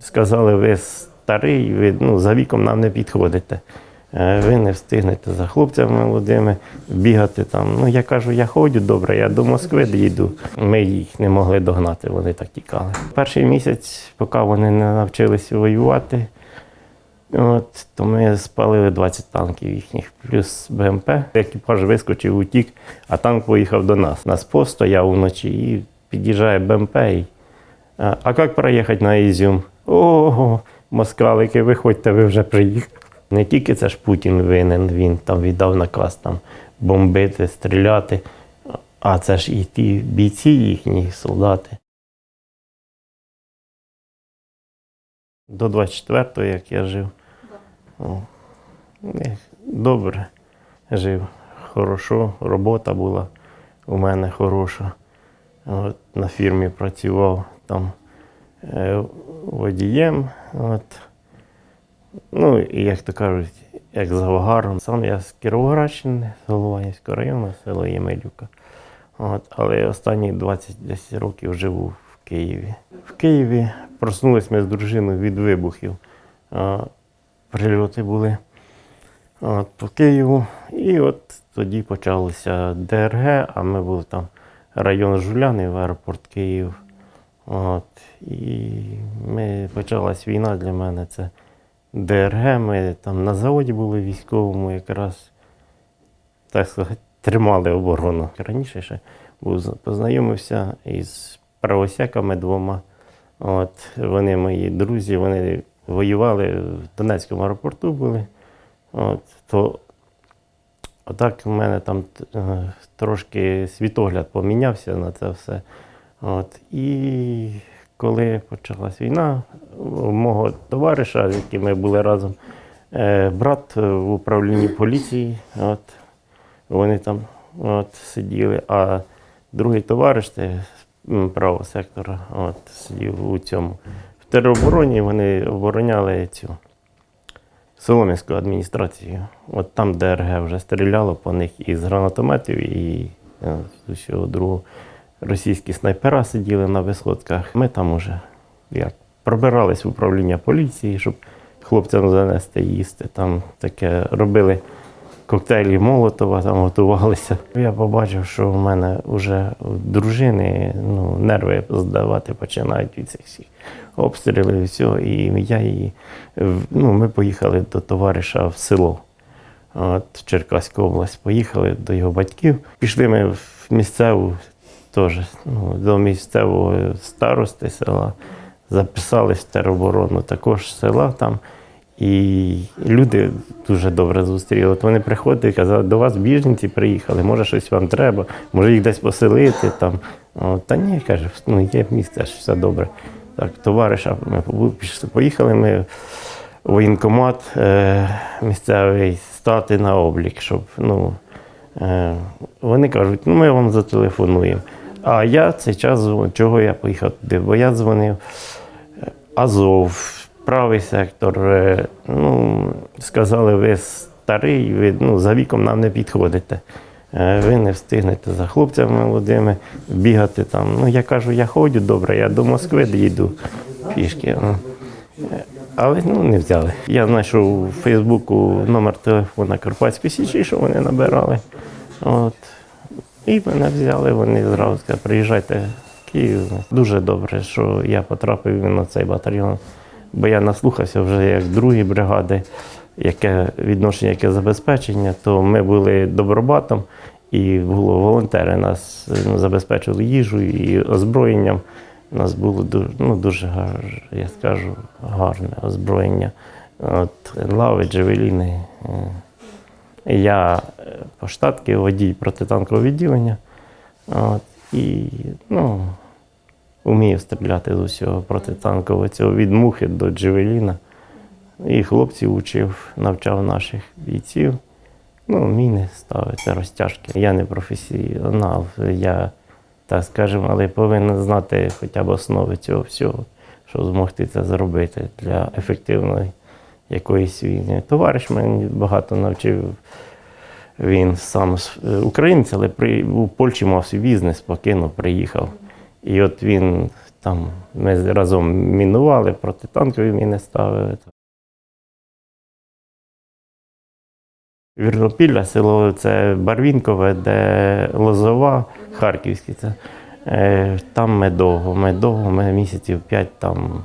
Сказали, ви старий, ви ну, за віком нам не підходите. Е, Ви не встигнете за хлопцями молодими бігати там. Ну, я кажу, я ходжу добре, я до Москви доїду. Ми їх не могли догнати, вони так тікали. Перший місяць, поки вони не навчилися воювати, от, то ми спалили 20 танків їхніх, плюс БМП. Екіпаж вискочив, утік, а танк поїхав до нас. Нас пост стояв вночі і під'їжджає БМП. І, а як проїхати на Ізюм? Ого, москалики, виходьте, ви вже приїхали. Не тільки це ж Путін винен, він там віддав наказ там бомбити, стріляти, а це ж і ті бійці їхні, солдати. До 24-го, як я жив. О, Добре жив. Хорошо, робота була у мене хороша. От, на фірмі працював там водієм. От. Ну, і як то кажуть, як завгаром. Сам я з Кіровоградщини, з Голованівського району, село Ємелюка. От, але останні 20 десь років живу в Києві. В Києві проснулись ми з дружиною від вибухів. Прильоти були от, по Києву. І от тоді почалося ДРГ, а ми були там район Жуляни, в аеропорт Київ. От, і ми, почалась війна для мене. Це ДРГ. Ми там на заводі були військовому, якраз так сказати, тримали оборону. Раніше ще був, познайомився із правосяками двома. От, вони мої друзі, вони воювали в Донецькому аеропорту були. От, то отак у мене там е, трошки світогляд помінявся на це все. От, і коли почалась війна, мого товариша, з яким ми були разом, е, брат в управлінні поліції, от, вони там от, сиділи, а другий товариш, м, правого сектора, от, сидів у цьому. В теробороні вони обороняли цю Солом'янську адміністрацію. От там ДРГ вже стріляло по них із гранатометів, і е, з усього другого російські снайпера сиділи на висотках. Ми там уже як пробирались в управління поліції, щоб хлопцям занести їсти. Там таке робили коктейлі Молотова, там готувалися. Я побачив, що в мене вже дружини ну, нерви здавати починають від цих всіх обстрілів і всього. І я її, ну, ми поїхали до товариша в село. От, в Черкаську область поїхали до його батьків. Пішли ми в місцеву теж ну, до місцевого старости села, записались в тероборону також села там. І люди дуже добре зустріли. От вони приходили і казали, до вас біженці приїхали, може щось вам треба, може їх десь поселити. Там. От, та ні, каже, ну є місце, все добре. Так, товариша, ми поїхали ми в воєнкомат е, місцевий стати на облік, щоб ну, е, вони кажуть, ну ми вам зателефонуємо. А я цей час чого я поїхав туди? Бо я дзвонив е, Азов, правий сектор. е, Ну, сказали, ви старий, ви ну, за віком нам не підходите. Е, Ви не встигнете за хлопцями молодими бігати там. Ну, я кажу, я ходжу добре, я до Москви доїду пішки. Ну, Але ну, не взяли. Я знайшов у Фейсбуку номер телефона Карпатської Січі, що вони набирали. От. І мене взяли, вони зразу сказали, приїжджайте в Київ. Дуже добре, що я потрапив на цей батальйон, бо я наслухався вже як другі бригади, яке відношення, яке забезпечення, то ми були добробатом і було волонтери нас ну, забезпечили їжею і озброєнням. У нас було дуже, ну, дуже гар, я скажу, гарне озброєння. От, лави, джевеліни. Я е, по штатки водій протитанкового відділення. От, і ну, вмію стріляти з усього протитанкового цього від мухи до джевеліна. І хлопців учив, навчав наших бійців. Ну, міни ставити, розтяжки. Я не професіонал, я, так скажемо, але повинен знати хоча б основи цього всього, щоб змогти це зробити для ефективної якоїсь війни. Товариш мені багато навчив. Він сам е, українець, але при, у Польщі мав свій бізнес, покинув, приїхав. І от він Там ми разом мінували, протитанкові міни ставили. Вірнопілля, село це Барвінкове, де Лозова, Харківське. Е, Там ми довго, ми довго, ми місяців п'ять там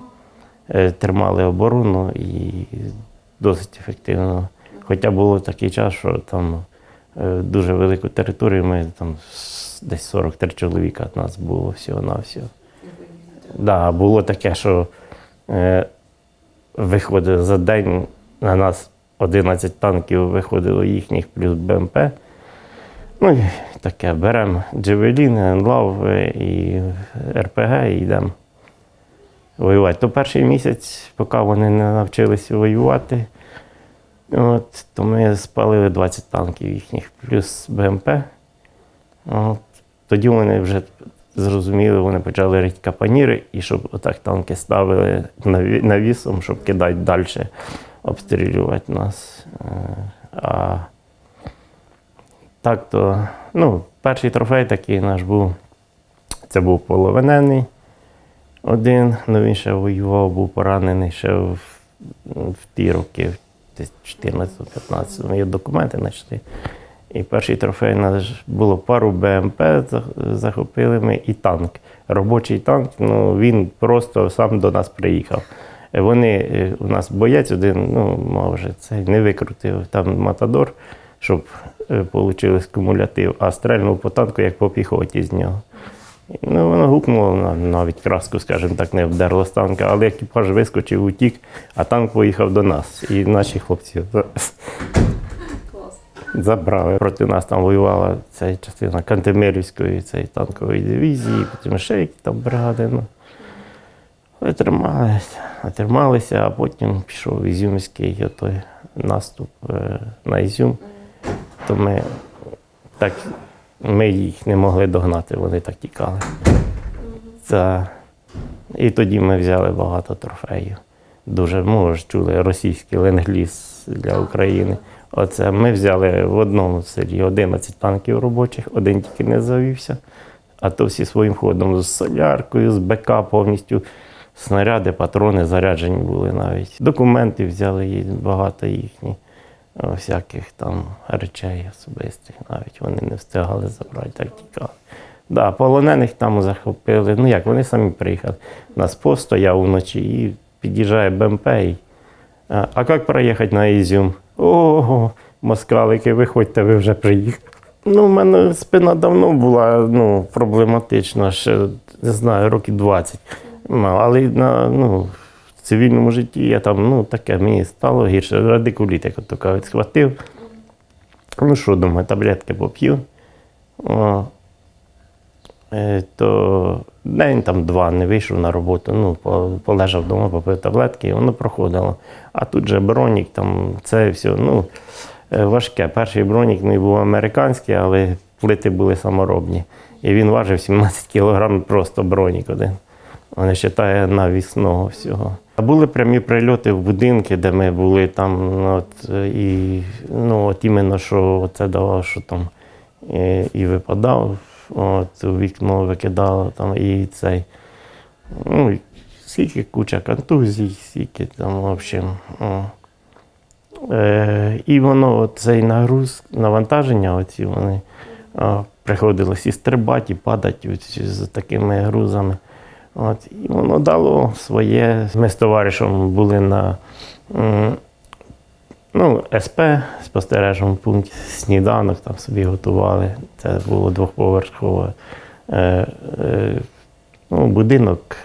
тримали оборону і досить ефективно. Хоча було такий час, що там е, дуже велику територію, ми там десь 43 чоловіка від нас було всього-навсього. Да, було таке, що е, виходить за день на нас 11 танків виходило їхніх плюс БМП. Ну і таке, беремо Джевелін, Енлав е, і РПГ і йдемо воювати. То перший місяць, поки вони не навчилися воювати, от, то ми спалили 20 танків їхніх, плюс БМП. От, тоді вони вже зрозуміли, вони почали рити капаніри, і щоб отак танки ставили навісом, щоб кидати далі, обстрілювати нас. Е, А так то, ну, перший трофей такий наш був. Це був половинений один, ну він ще воював, був поранений ще в, в ті роки, десь 14-15. Є документи знайшли. І перший трофей наш було пару БМП захопили ми і танк. Робочий танк, ну він просто сам до нас приїхав. Е, Вони, е, у нас боєць один, ну, може, це не викрутив там Матадор, щоб отримали кумулятив, а стрельнув по танку, як по піхоті з нього. Ну, воно гукнуло, навіть краску, скажімо так, не вдерло з танка, але екіпаж вискочив, утік, а танк поїхав до нас. І наші хлопці Клас. забрали. Проти нас там воювала ця частина Кантемирівської цієї танкової дивізії, потім ще які там бригади. Ну. Трималися, трималися, а потім пішов Ізюмський той наступ е, на Ізюм. То ми так ми їх не могли догнати, вони так тікали. Це... І тоді ми взяли багато трофеїв. Дуже, ну, ж чули, російський ленд-ліз для України. Оце ми взяли в одному селі 11 танків робочих, один тільки не завівся, а то всі своїм ходом з соляркою, з БК повністю. Снаряди, патрони заряджені були навіть. Документи взяли багато їхні, о, всяких там речей особистих навіть вони не встигали забрати, так тікали. Да, полонених там захопили. Ну як, вони самі приїхали. Нас пост стояв вночі і під'їжджає БМП. І, а, як проїхати на Ізюм? Ого, москалики, виходьте, ви вже приїхали. Ну, в мене спина давно була ну, проблематична, ще не знаю, років 20. Але на, ну, цивільному житті я там, ну, таке, мені стало гірше. Радикуліт, як то кажуть, схватив. Ну що, думаю, таблетки поп'ю. Е, то день там два не вийшов на роботу, ну, полежав вдома, попив таблетки, і воно проходило. А тут же бронік, там це все, ну, е, важке. Перший бронік мій був американський, але плити були саморобні. І він важив 17 кілограм просто бронік один. Вони вважає навісного всього. Були прямі прильоти в будинки, де ми були там. ну, От, е, і ну, от іменно, що це давало, що там і, і випадав, от, вікно викидало там і цей. Ну, скільки куча контузій, скільки там, в общем. О. Е, і воно, цей нагруз, навантаження, оці вони а, приходилось і стрибати, і падати з такими грузами. От, і воно дало своє. Ми з товаришем були на ну, СП, спостережному пункті, сніданок там собі готували. Це було двохповерхове е, е, ну, будинок,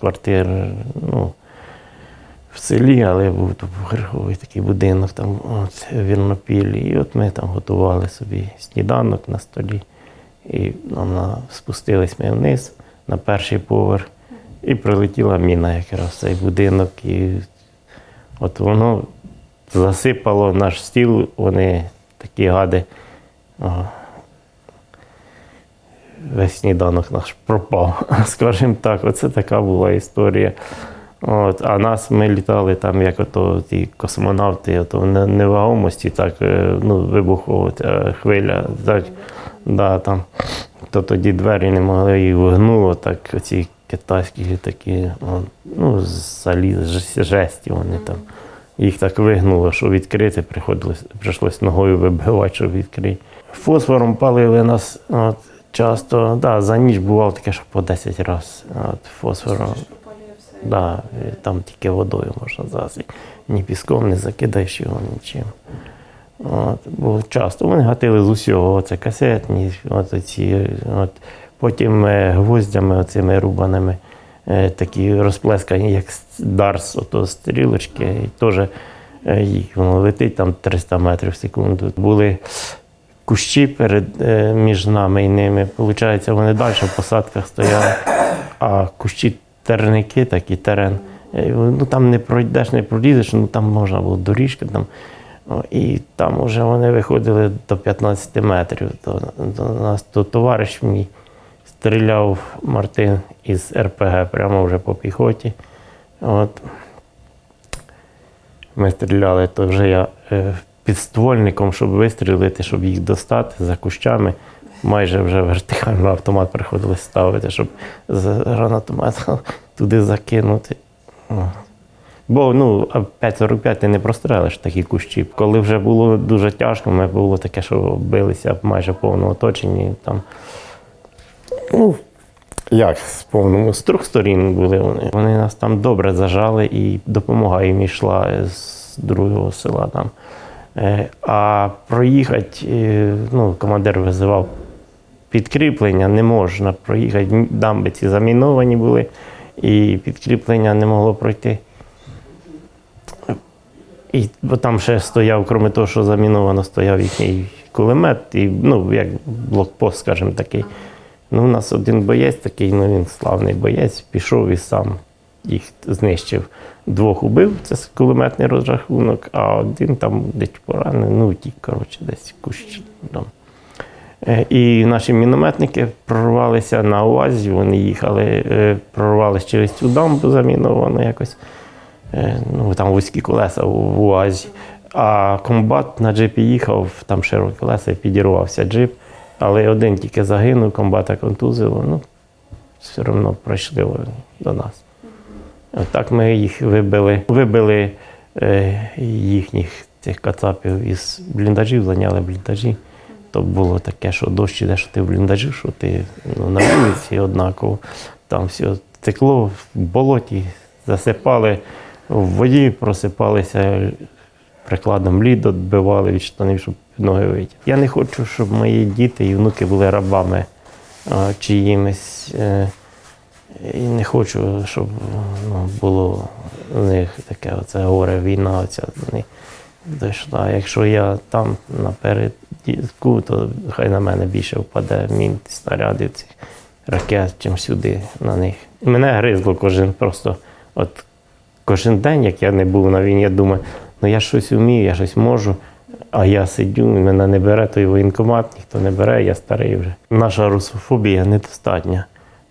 квартир, ну, в селі, але був двохповерховий такий будинок там от, в Вірнопіллі. І от ми там готували собі сніданок на столі. І нам на, спустились ми вниз на перший поверх, і прилетіла міна якраз цей будинок. І от воно засипало наш стіл, вони такі гади. Весь сніданок наш пропав, скажімо так. Оце така була історія. От, а нас ми літали там, як ото ті космонавти, ото в невагомості, так, е, ну, вибухова хвиля, так, да, там. То тоді двері не могли і вигнуло, так ці китайські літаки, ну, заліз, жесті вони там. Їх так вигнуло, що відкрити приходилось, прийшлось ногою вибивати, щоб відкрити. Фосфором палили нас от, часто. Да, за ніч бувало таке, що по 10 разів от, фосфором. Да, там тільки водою можна засвіти. Ні піском не закидаєш його нічим. От, бо часто вони гатили з усього, оце касетні, от ці, от, потім е, гвоздями оцими рубаними, е, такі розплескані, як дарс, ото стрілочки, і теж е, їх воно летить там 300 метрів в секунду. Були кущі перед, між нами і ними. Получається, вони далі в посадках стояли, а кущі терники, такий терен. Ну там не пройдеш, не пролізеш, ну там можна було доріжка. Там. І там вже вони виходили до 15 метрів. До, до нас то товариш мій стріляв Мартин із РПГ прямо вже по піхоті. От. Ми стріляли, то вже я е, підствольником, щоб вистрілити, щоб їх достати за кущами. Майже вже вертикально автомат приходилось ставити, щоб з гранатомета туди закинути. Бо ну, 5.45 ти не прострелиш такі кущі. Коли вже було дуже тяжко, ми було таке, що билися майже в повному оточенні. Там, ну, як з повному з трьох сторін були вони. Вони нас там добре зажали і допомога їм йшла з другого села там. Е, А проїхати, е, ну, командир визивав підкріплення, не можна проїхати. Дамби ці заміновані були, і підкріплення не могло пройти. І бо там ще стояв, крім того, що заміновано, стояв їхній кулемет, і ну, як блокпост, скажімо такий. Ну, у нас один боєць такий, ну він славний боєць, пішов і сам їх знищив. Двох убив, це кулеметний розрахунок, а один там десь поранений, ну втік, коротше, десь кущ. Е, І наші мінометники прорвалися на УАЗі, вони їхали, е, прорвалися через цю дамбу заміновану якось. Е, Ну, там вузькі колеса у УАЗі. А комбат на джипі їхав, там широкі колеса підірвався джип. Але один тільки загинув, комбата контузило. Ну, все одно прийшли до нас. Отак ми їх вибили. Вибили е, їхніх цих кацапів із бліндажів, зайняли бліндажі. То було таке, що дощ іде, що ти в бліндажі, що ти ну, на вулиці однаково. Там все текло в болоті, засипали в воді, просипалися прикладом лід, відбивали від штанів, щоб ноги витягти. Я не хочу, щоб мої діти і внуки були рабами чиїмось. Е, не хочу, щоб ну, було у них таке оце горе, війна оця них дійшла. Якщо я там напередку, то хай на мене більше впаде мін снарядів цих ракет, чим сюди на них. Мене гризло кожен просто от кожен день, як я не був на війні, я думаю, ну я щось вмію, я щось можу. А я сидю, мене не бере той воєнкомат, ніхто не бере, я старий вже. Наша русофобія недостатня.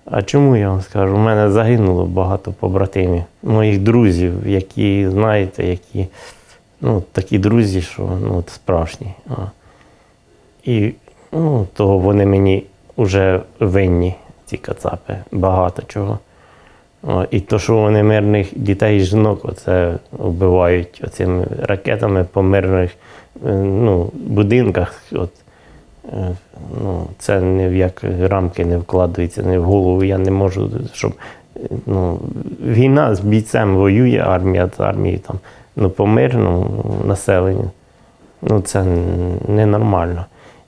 А чому я вам скажу? У мене загинуло багато побратимів, моїх друзів, які, знаєте, які ну, такі друзі, що ну, справжні. А. І ну, того вони мені вже винні, ці кацапи, багато чого. І то, що вони мирних дітей і жінок оце вбивають оцими ракетами по мирних е, ну, будинках. От, е, ну, це ні в як рамки не вкладається, ні в голову. Я не можу, щоб ну, війна з бійцем воює армія з армією там, ну, по мирному населенню. Ну, це ненормально.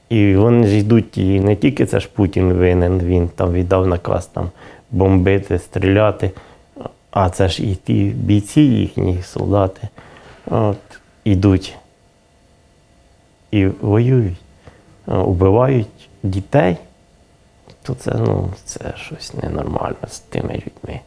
І вони ж йдуть, і не тільки це ж Путін винен, він там віддав наказ там бомбити, стріляти, а це ж і ті бійці їхні, солдати, от, ідуть і воюють, убивають дітей, то це, ну, це щось ненормально з тими людьми.